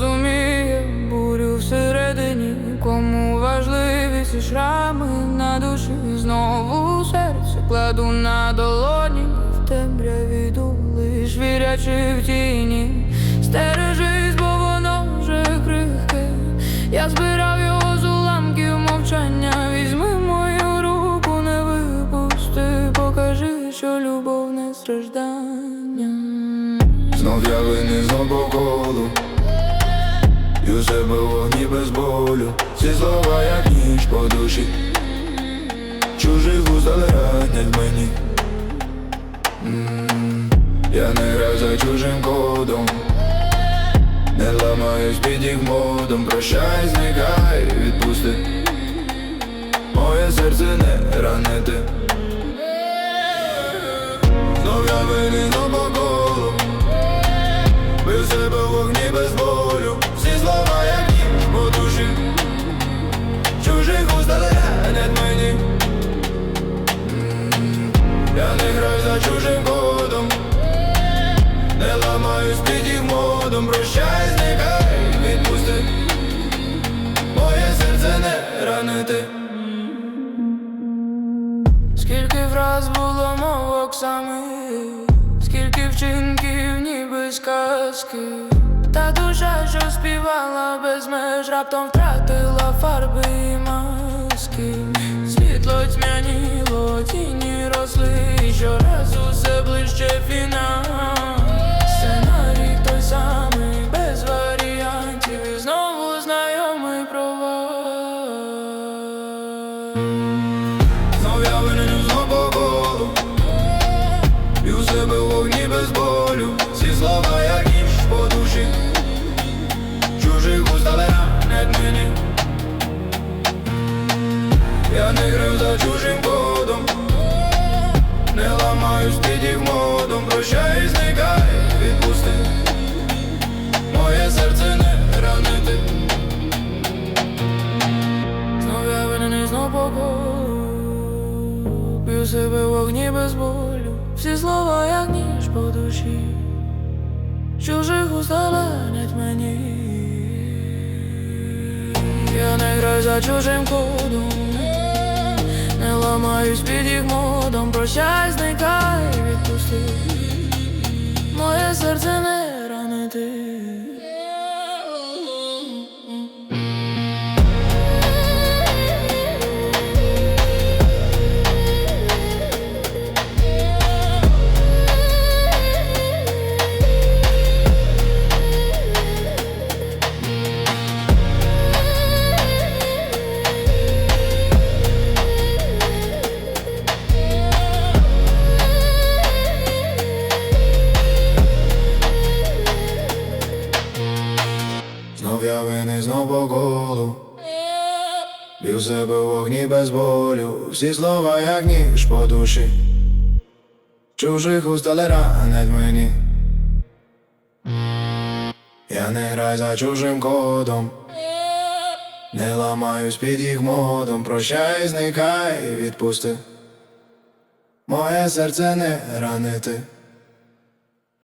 розуміє бурю всередині, кому важливість і шрами на душі знову серце кладу на долоні, в темряві йду, лиш вірячи в тіні, стережись, бо воно вже крихке. Я збирав його з уламків мовчання. Візьми мою руку, не випусти, покажи, що любов не страждання. Знов я вини з обоколу і у себе в вогні без болю. Ці слова як ніч по душі. Чужих але ранять мені. Я не граю за чужим кодом. Не ламаюсь під їх модом. Прощай, зникай, відпусти. Моє серце не ранити Прощай, зникай, відпусти Моє серце не ранити Скільки враз було мовок самих, скільки вчинків, ніби сказки, та душа, що співала без меж, раптом втратила фарби і маски. Світло тьмяніло, тіні росли, і щораз усе ближче фінал. За чужим кодом. Не ламаюсь під їх модом. Прощай, зникай, відпусти. Моє серце не ранити. Знов я винен і знов по Б'ю себе в вогні без болю. Всі слова як ніж по душі. Чужих усталенять мені. Я не граю за чужим кодом ламаюсь під їх модом. Прощай, зникай, відпусти. Моє серце не Знов я винен знов по колу Бів себе в вогні без болю. Всі слова як ніж по душі. Чужих уст але ранять мені. Я не граю за чужим кодом. Не ламаюсь під їх модом. Прощай, зникай, відпусти. Моє серце не ранити